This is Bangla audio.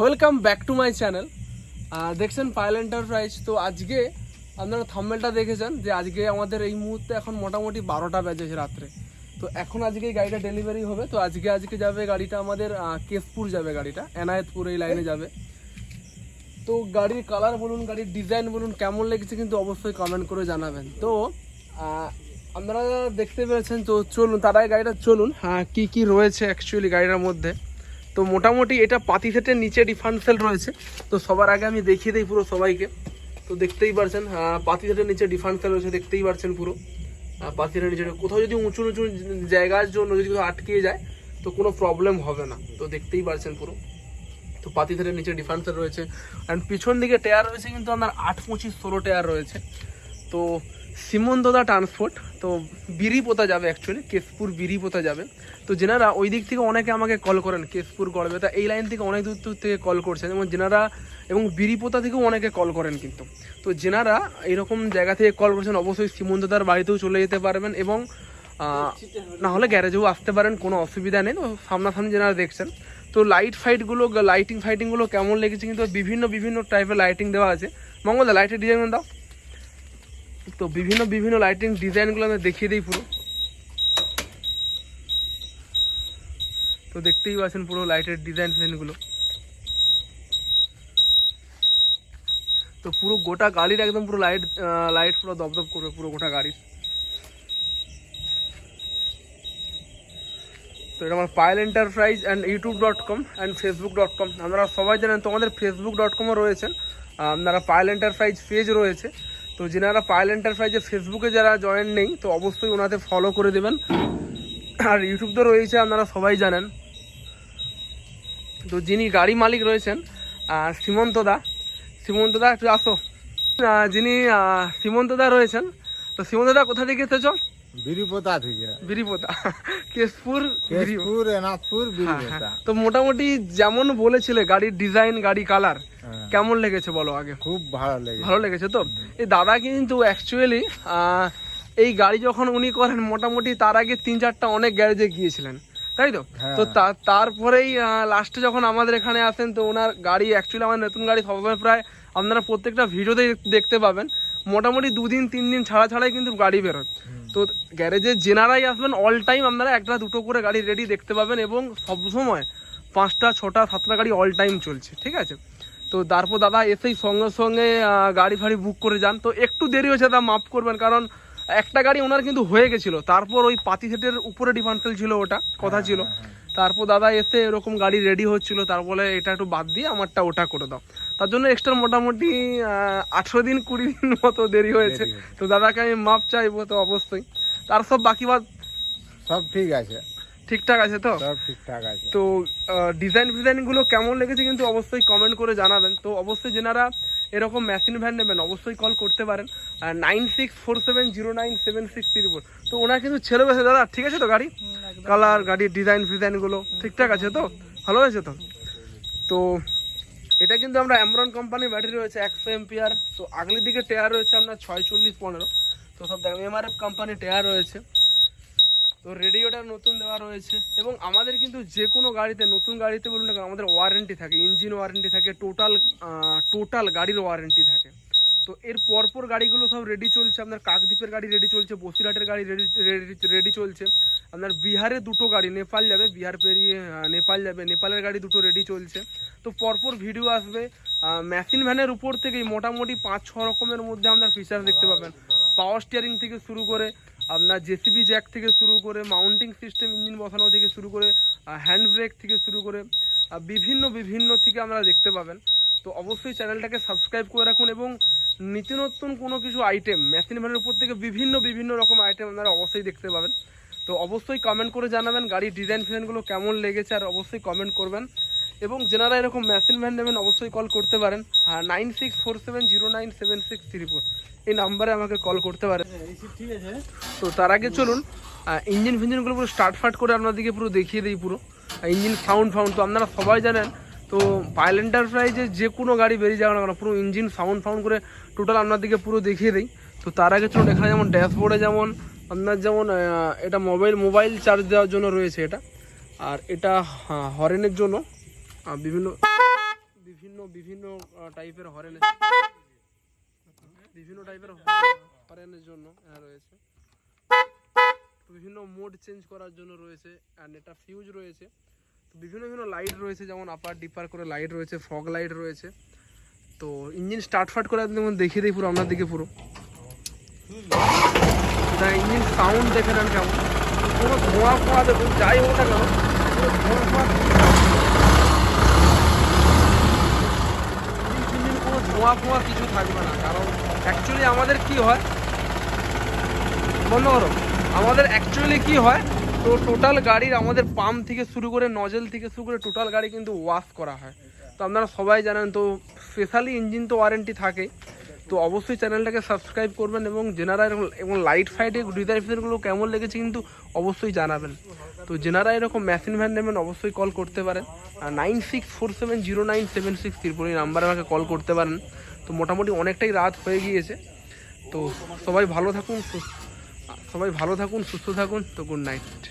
Welcome back to my channel দেখছেন পায়েল এন্টারপ্রাইজ তো আজকে আপনারা থাম্বেলটা দেখেছেন যে আজকে আমাদের এই মুহূর্তে এখন মোটামুটি বারোটা বেজেছে রাত্রে। তো এখন আজকে গাড়িটা ডেলিভারি হবে, তো আজকে আজকে যাবে গাড়িটা আমাদের কেশপুর যাবে গাড়িটা, এনায়েতপুর এই লাইনে যাবে। তো গাড়ির কালার বলুন, গাড়ির ডিজাইন বলুন, কেমন লেগেছে কিন্তু অবশ্যই কমেন্ট করে জানাবেন। তো আপনারা দেখতে পেরেছেন তো চলুন, তার আগে গাড়িটা চলুন হ্যাঁ কী কী রয়েছে অ্যাকচুয়ালি গাড়িটার মধ্যে। তো মোটামুটি এটা পাতি সেটের নিচে ডিফারেন্সিয়াল রয়েছে। তো সবার আগে আমি দেখিয়ে দিই পুরো সবাইকে। তো দেখতেই পারছেন পাতি সেটের নিচে ডিফারেন্সিয়াল রয়েছে, দেখতেই পারছেন পুরো। পাতি সেটের নিচে কোথাও যদি উঁচু উঁচু জায়গার জন্য যদি কোথাও আটকে যায়, তো কোনো প্রবলেম হবে না। তো দেখতেই পারছেন পুরো। তো পাতি সেটের নিচে ডিফারেন্সিয়াল রয়েছে। অ্যান্ড পিছন দিকে টায়ার রয়েছে কিন্তু আপনার আট পঁচিশ ষোলো টায়ার রয়েছে। তো সীমন্তদা ট্রান্সপোর্ট, তো বিরিপোতা যাবে অ্যাকচুয়ালি কেশপুর বিরিপোতা যাবে। তো যেনারা ওই দিক থেকে অনেকে আমাকে কল করেন, কেশপুর গড়বে তা এই লাইন থেকে অনেক দূর দূর থেকে কল করছেন। এবং যেনারা এবং বিরিপোতা থেকেও অনেকে কল করেন কিন্তু। তো যেনারা এরকম জায়গা থেকে কল করছেন, অবশ্যই সীমন্তদার বাড়িতেও চলে যেতে পারবেন এবং না হলে গ্যারেজেও আসতে পারেন, কোনো অসুবিধা নেই। তো সামনাসামনি যেনারা দেখছেন, তো লাইট ফাইটগুলো লাইটিং ফাইটিংগুলো কেমন লেগেছে কিন্তু বিভিন্ন বিভিন্ন টাইপের লাইটিং দেওয়া আছে। মঙ্গলদা লাইটের ডিজাইন দাও। তো বিভিন্ন বিভিন্ন লাইটিং ডিজাইনগুলো আমি দেখিয়ে দিই পুরো। তো দেখতেই পাচ্ছেন পুরো লাইটের ডিজাইন ফ্যানগুলো তো পুরো গোটা গাড়ির একদম পুরো লাইট লাইট পুরো দপদপ করবে পুরো গোটা গাড়ির। তো এটা আমার Payel enterprise and YouTube dot com and Facebook dot com আপনারা সবাই জানেন তো আমাদের ফেসবুক ডট কমও রয়েছেন আপনারা পায়েল এন্টারপ্রাইজ পেজ রয়েছে। তো যেনারা পায়েল এন্টারপ্রাইজের ফেসবুকে যারা জয়েন নেই তো অবশ্যই ওনাদের ফলো করে দেবেন। আর ইউটিউব তো রয়েছে আপনারা সবাই জানেন। তো যিনি গাড়ি মালিক রয়েছেন সীমন্তদা সীমন্তদা একটু আসো। যিনি সীমন্তদা রয়েছেন তো সীমন্তদা কোথা থেকে এসেছ? বিরিপোতা থেকে। বিরিপোতা কেশপুর কেশপুর এনাথপুর হ্যাঁ, বিরিপোতা। হ্যাঁ। তো মোটামুটি যেমন বলেছিলে গাড়ির ডিজাইন গাড়ি কালার কেমন লেগেছে বলো আগে? খুব ভালো লেগেছে। ভালো লেগেছে তো? এই দাদা কিন্তু অ্যাকচুয়ালি এই গাড়ি যখন উনি করেন মোটামুটি তার আগে তিন চারটা অনেক গ্যারেজে গিয়েছিলেন। তাই তো? হ্যাঁ। তো তারপরেই লাস্টে যখন আমাদের এখানে আসেন তো ওনার গাড়ি অ্যাকচুয়ালি আমার নতুন গাড়ি সবসময় প্রায় আপনারা প্রত্যেকটা ভিডিওতেই দেখতে পাবেন। মোটামুটি দুদিন তিন দিন ছাড়া ছাড়াই কিন্তু গাড়ি বেরোয়। তো গ্যারেজে জেনারাই আসবেন অল টাইম আপনারা একটা দুটো করে গাড়ি রেডি দেখতে পাবেন এবং সবসময় পাঁচটা ছটা সাতটা গাড়ি অল টাইম চলছে ঠিক আছে? তো তারপর দাদা এসেই সঙ্গে সঙ্গে গাড়ি ফাড়ি বুক করে যান। তো একটু দেরি হয়েছে দাদা মাফ করবেন কারণ একটা গাড়ি ওনার কিন্তু হয়ে গেছিল। তারপর ওই পাতি সেটের উপরে ডিফারেন্সিয়াল ছিল ওটা কথা ছিল। তারপর দাদা এসে এরকম গাড়ি রেডি হচ্ছিল তারপরে এটা একটু বাদ দিয়ে আমারটা ওটা করে দাও। তার জন্য এক্সট্রা মোটামুটি আঠেরো দিন কুড়ি দিন মতো দেরি হয়েছে। দেরি হয়েছে। তো দাদাকে আমি মাপ চাইব তো অবশ্যই। তার সব বাকি বাদ? সব ঠিক আছে। ঠিকঠাক আছে তো? সব ঠিকঠাক আছে। তো ডিজাইন ফিজাইনগুলো কেমন লেগেছে কিন্তু অবশ্যই কমেন্ট করে জানাবেন। তো অবশ্যই যেনারা এরকম মেশিন ভ্যান নেবেন অবশ্যই কল করতে পারেন। Nine six four seven zero nine seven six three four তো ওনার কিন্তু ছেলে বেছে দাদা ঠিক আছে তো গাড়ি? কালার গাড়ির ডিজাইন ফিজাইনগুলো ঠিকঠাক আছে তো? ভালো হয়েছে তো? তো এটা কিন্তু আমরা অ্যামরন কোম্পানির ব্যাটারি রয়েছে একশো এমপিআর তো আগলি দিকে টায়ার রয়েছে আপনার ছয় চল্লিশ পনেরো। তো সব দেখো এমআরএফ কোম্পানির টায়ার রয়েছে। তো রেডিওটা নতুন দেওয়া রয়েছে এবং আমাদের কিন্তু যে কোনো গাড়িতে, নতুন গাড়িতে বলুন না আমাদের ওয়ারেন্টি থাকে ইঞ্জিন ওয়ারেন্টি থাকে টোটাল টোটাল গাড়ির ওয়ারেন্টি থাকে। তো এর পরপর গাড়িগুলো সব রেডি চলছে, আপনার কাকদ্বীপের গাড়ি রেডি চলছে, বসিরহাটের গাড়ি রেডি রেডি চলছে। আপনার বিহারে দুটো গাড়ি, নেপাল যাবে, বিহার পেরিয়ে নেপাল যাবে, নেপালের গাড়ি দুটো রেডি চলছে। তো পরপর ভিডিও আসবে মেশিন ভ্যানের উপর থেকেই মোটামুটি পাঁচ ছ রকমের মধ্যে আপনার ফিচার দেখতে পাবেন। পাওয়ার স্টিয়ারিং থেকে শুরু করে আপনার জেসিবি জ্যাক থেকে শুরু করে মাউন্টিং সিস্টেম ইঞ্জিন বসানো থেকে শুরু করে হ্যান্ড ব্রেক থেকে শুরু করে বিভিন্ন বিভিন্ন থেকে আপনারা দেখতে পাবেন। তো অবশ্যই চ্যানেলটাকে সাবস্ক্রাইব করে রাখুন এবং নিত্য নতুন কোনো কিছু আইটেম মেশিন ভ্যানের উপর থেকে বিভিন্ন বিভিন্ন রকম আইটেম আপনারা অবশ্যই দেখতে পাবেন। তো অবশ্যই কমেন্ট করে জানাবেন গাড়ির ডিজাইন ফিজাইনগুলো কেমন লেগেছে, আর অবশ্যই কমেন্ট করবেন। এবং যারা এরকম মেশিন ভ্যান নেবেন অবশ্যই কল করতে পারেন। হ্যাঁ nine six four seven zero nine seven six three four এই নাম্বারে আমাকে কল করতে পারেন। ঠিক আছে। তো তার আগে চলুন ইঞ্জিন ফিঞ্জিনগুলো পুরো স্টার্ট ফার্ট করে আপনাদেরকে পুরো দেখিয়ে দিই পুরো। ইঞ্জিন সাউন্ড ফাউন্ড তো আপনারা সবাই জানেন তো পাইল এন্টারপ্রাইজে যে কোনো গাড়ি বেরিয়ে যাবে না কেন পুরো ইঞ্জিন সাউন্ড ফাউন্ড করে টোটাল আপনাদেরকে পুরো দেখিয়ে দিই। তো তার আগে চলুন এখানে যেমন ড্যাশবোর্ডে যেমন আপনার যেমন এটা মোবাইল মোবাইল চার্জ দেওয়ার জন্য রয়েছে এটা। আর এটা হরেনের জন্য। আহ, বিভিন্ন বিভিন্ন বিভিন্ন টাইপের হরেন বিভিন্ন টাইপের হরেনের জন্য রয়েছে। বিভিন্ন মোড চেঞ্জ করার জন্য রয়েছে অ্যান্ড এটা ফিউজ রয়েছে। তো বিভিন্ন বিভিন্ন লাইট রয়েছে, যেমন আপার ডিপার করে লাইট রয়েছে ফগ লাইট রয়েছে। তো ইঞ্জিন স্টার্ট ফার্ট করে একদম দেখিয়ে দিই পুরো, আপনার দিকে পুরো। ইঞ্জিন সাউন্ড দেখে নেন কেমন। কোনো ধোঁয়া ফোঁয়া দেখুন, যাই হোক না কেন, কোনো ধোঁয়া ফোঁয়া ইঞ্জিন কোনো ধোঁয়া ফোঁয়া কিছু থাকবে না, কারণ অ্যাকচুয়ালি আমাদের কি হয়? বন্ধ আমাদের অ্যাকচুয়ালি কি হয়? তো টোটাল গাড়ির আমাদের পাম্প থেকে শুরু করে নজেল থেকে শুরু করে টোটাল গাড়ি কিন্তু ওয়াশ করা হয়। তো আপনারা সবাই জানেন তো স্পেশালি ইঞ্জিন তো ওয়ারেন্টি থাকে তো অবশ্যই চ্যানেলটাকে সাবস্ক্রাইব করবেন এবং জেনারা এরকম, এবং লাইট ফাইটে ডিজাইনগুলো কেমন লেগেছে কিন্তু অবশ্যই জানাবেন। তো জেনারা এরকম মেশিন ভ্যান নেবেন, অবশ্যই কল করতে পারেন। Nine six four seven zero nine seven six Tripuri নাম্বারে আমাকে কল করতে পারেন। তো মোটামুটি অনেকটাই রাত হয়ে গিয়েছে। তো সবাই ভালো থাকুন সবাই ভালো থাকুন, সুস্থ থাকুন। তো গুড নাইট